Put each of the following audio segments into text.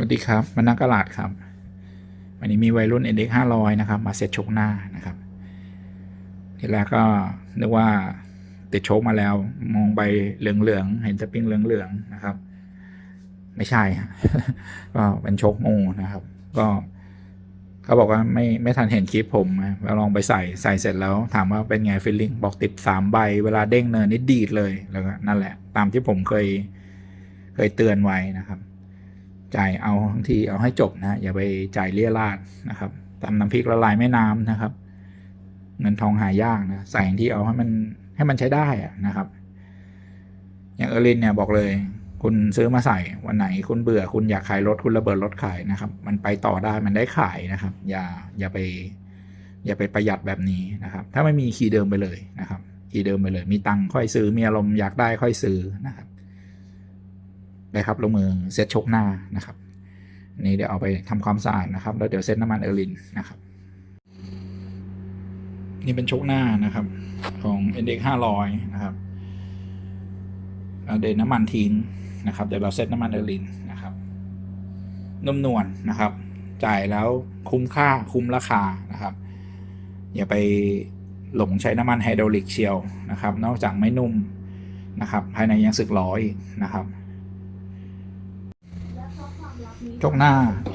สวัสดีครับมานักกลาดครับ วันนี้มีวัยรุ่น NX 500 นะครับ มาเซ็ตชกหน้านะครับ ทีแรกก็นึกว่าติดโชกมาแล้ว มองไปเหลืองๆ เห็นสปริงเหลืองๆ นะครับ ไม่ใช่ฮะก็เป็นโชกโมนะครับ ก็เขาบอกว่าไม่ไม่ทันเห็นคลิปผมนะแล้วลองไปใส่ใส่เสร็จแล้ว ถามว่าเป็นไงฟีลลิ่งบอกติดสามใบ เวลาเด้งเนินนิดดีดเลยแล้วก็นั่นแหละ ตามที่ผมเคย เคยเตือนไว้นะครับ จ่ายเอาทั้งทีเอาให้จบนะอย่าไปจ่ายเลี่ยราดนะครับตำน้ำพริกละลายแม่น้ำนะครับ เงินทองหายากนะใส่ที่เอาให้มันให้มันใช้ได้อะนะครับ อย่างเออรินเนี่ยบอกเลย คุณซื้อมาใส่วันไหนคุณเบื่อคุณอยากขายรถคุณระเบิดรถขายนะครับ มันไปต่อได้มันได้ขายนะครับ อย่าอย่าไป อย่าไปประหยัดแบบนี้นะครับ ถ้าไม่มีคีย์เดิมไปเลยนะครับคีย์เดิมไปเลย มีตังค่อยซื้อมีอารมณ์อยากได้ค่อยซื้อนะครับ ไปครับลงมือเซตชกหน้านะครับนนี้เดี๋ยวเอาไปทำความสะอาดนะครับ แล้วเดี๋ยวเซตน้ำมันเออร์ลินนะครับ นี่เป็นชกหน้านะครับ ของ NX 500 นะครับเราเดนน้ำมันทิ้งนะครับ เดี๋ยวเราเซตน้ำมันเออร์ลินนะครับนุ่มนวลนะครับ จ่ายแล้วคุ้มค่าคุ้มราคานะครับ อย่าไปหลงใช้น้ำมันไฮดรอลิกเชียวนะครับ นอกจากไม่นุ่มนะครับ ภายในยังสึกหล้ออีกนะครับ ชกหน้า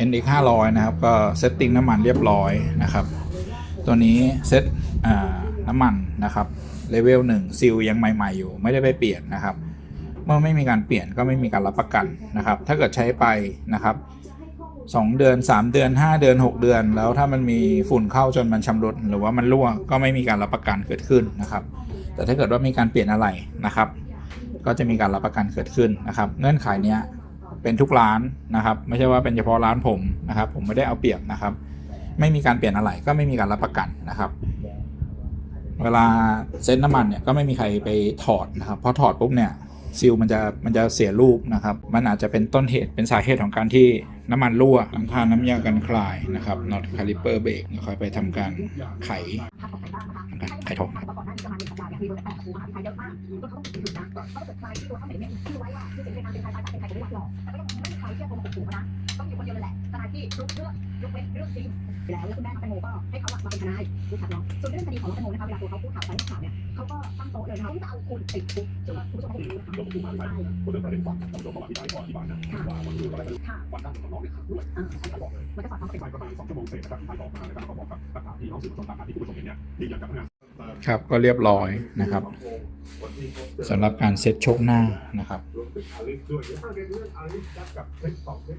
NX 500 นะครับ ก็เซตติ้งน้ำมันเรียบร้อยนะครับ ตัวนี้เซตน้ำมันนะครับเลเวล1ซิลยังใหม่ ๆ อยู่ ไม่ได้ไปเปลี่ยนนะครับ เมื่อไม่มีการเปลี่ยนก็ไม่มีการรับประกันนะครับ ถ้าเกิดใช้ไปนะครับ2เดือน 3 เดือน 5 เดือน 6 เดือน แล้วถ้ามันมีฝุ่นเข้าจนมันชำรุดหรือว่ามันรั่วก็ไม่มีการรับประกันเกิดขึ้นนะครับ แต่ถ้าเกิดว่ามีการเปลี่ยนอะไรนะครับ ก็จะมีการรับประกันเกิดขึ้นนะครับ เงื่อนไขเนี้ย เป็นทุกร้านนะครับ ไม่ใช่ว่าเป็นเฉพาะร้านผมนะครับ ผมไม่ได้เอาเปรียบนะครับ ไม่มีการเปลี่ยนอะไรก็ไม่มีการรับประกันนะครับ เวลาเซ็ตน้ำมันเนี่ยก็ไม่มีใครไปถอดนะครับเพราะถอดปุ๊บเนี่ยซิลมันจะมันจะเสียรูปนะครับ มันอาจจะเป็นต้นเหตุเป็นสาเหตุของการที่น้ำมันรั่วหลังคาน้ำยากันคลายนะครับน็อตคาลิเปอร์เบรกค่อยไปทำการไขทำการไขทอง นะครับก่อนหน้านี้ประมาณหนึ่งสัปดห์เนี่ยมีรถแปดคูมหาวิทยเยอะมากจนเขาต้องปิดนะถ้าเกิดใครที่ตัวเขาเห็นเนี่ยชื่อไว้ว่าชื่อเสียงเป็นทางเป็นใครตายเป็นใครจะไม่รับหรอกแต่ก็ยังไม่มีใครเชื่อโกหกถูกนะต้องมีคนเดียวเลยแหละทนายที่ลุกเรื่องยกเว้นเรื่องจริงแล้วแล้วคุณแม่น้องแตงโมก็ให้เขาอะมาเป็นทนายรู้จักเนาะส่วนเรื่องคดีของน้องแตงโมนะคะเวลาตัวเขาพูดข่าวไปข่าวเนี่ยเขาก็ตั้งโต๊ะเลยนะคะเขาจะเอาคุณติดคุกจนคุณผู้ชมเขารู้นะคะยกขึ้นมาใช่คนเดินประเด็นฟังท่านผู้ชมประวัติที่ก่อนที่บ้านนะว่าวันคืออะไรกันค่ะวันนั่งของน้องเนี่ยด้วยอ่าท่านบอกเลยมันก็สอดคล้องกันประมาณสองชั่วโมงเศษนะครับที่ท่านออกมานะครับก็บอกกับหลักฐานที่น้องสื่อมวลชนตามที่คุณผู้ชมเห็นเนี่ยยืนยันกับพนักงาน ครับก็เรียบร้อยนะครับสำหรับการเซ็ตโชกหน้านะครับ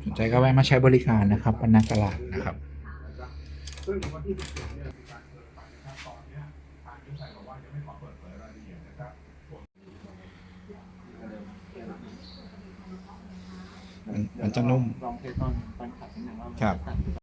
สนใจก็แวะมาใช้บริการนะครับวันนักตลาดนะครับซึ่งวันที่14เนี่ยมีการเปิดไปนะครับตอนนี้ทางนิ้วชัยบอกว่ายังไม่ขอเปิดเผยรายละเอียดนะครับมันจะนุ่มครับ